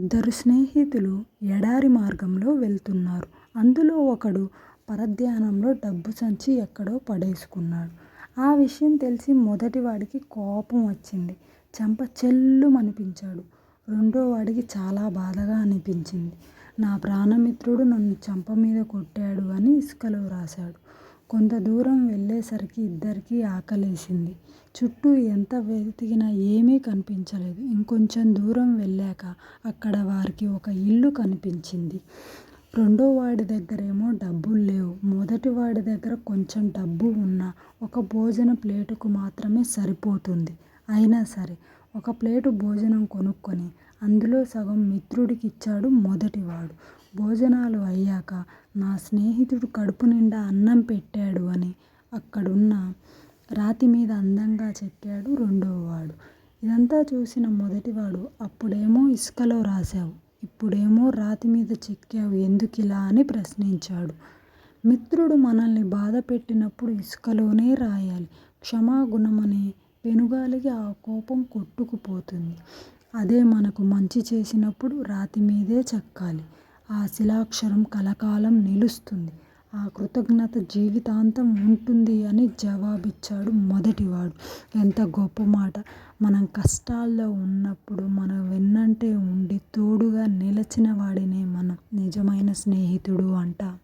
ఇద్దరు స్నేహితులు ఎడారి మార్గంలో వెళ్తున్నారు. అందులో ఒకడు పరధ్యానంలో డబ్బు సంచి ఎక్కడో పడేసుకున్నాడు. ఆ విషయం తెలిసి మొదటివాడికి కోపం వచ్చింది. చెంప ఛెళ్ళుమనిపించాడు. రెండోవాడికి చాలా బాధగా అనిపించింది. నా ప్రాణమిత్రుడు నన్ను చెంపమీద కొట్టాడు అని ఇసుకలో రాశాడు. కొంత దూరం వెళ్ళేసరికి ఇద్దరికీ ఆకలేసింది. చుట్టూ ఎంత వెతికినా ఏమీ కనిపించలేదు. ఇంకొంచెం దూరం వెళ్ళాక అక్కడ వారికి ఒక ఇల్లు కనిపించింది. రెండో వాడి దగ్గరేమో డబ్బులు లేవు మొదటి వాడి దగ్గర కొంచెం డబ్బు ఉన్నా ఒక భోజన ప్లేటుకు మాత్రమే సరిపోతుంది. అయినా సరే ఒక ప్లేటు భోజనం కొనుక్కొని అందులో సగం మిత్రుడికిచ్చాడు మొదటివాడు. భోజనాలు అయ్యాక నా స్నేహితుడు కడుపునిండా అన్నం పెట్టాడు అని అక్కడున్న రాతి మీద అందంగా చెక్కాడు రెండోవాడు. ఇదంతా చూసిన మొదటివాడు అప్పుడేమో ఇసుకలో రాశావు. ఇప్పుడేమో రాతి మీద చెక్కావు ఎందుకిలా అని ప్రశ్నించాడు. మిత్రుడు మనల్ని బాధపెట్టినప్పుడు ఇసుకలోనే రాయాలి. క్షమాగుణమని పెనుగాలికి ఆ కోపం కొట్టుకుపోతుంది. అదే మనకు మంచి చేసినప్పుడు రాతి మీదే చెక్కాలి. ఆ శిలాక్షరం కలకాలం నిలుస్తుంది. ఆ కృతజ్ఞత జీవితాంతం ఉంటుంది అని జవాబిచ్చాడు మొదటివాడు. ఎంత గొప్ప మాట మనం కష్టాల్లో ఉన్నప్పుడు మన వెన్నంటే ఉండి తోడుగా నిలచినవాడినే మనం నిజమైన స్నేహితుడు అంటాం.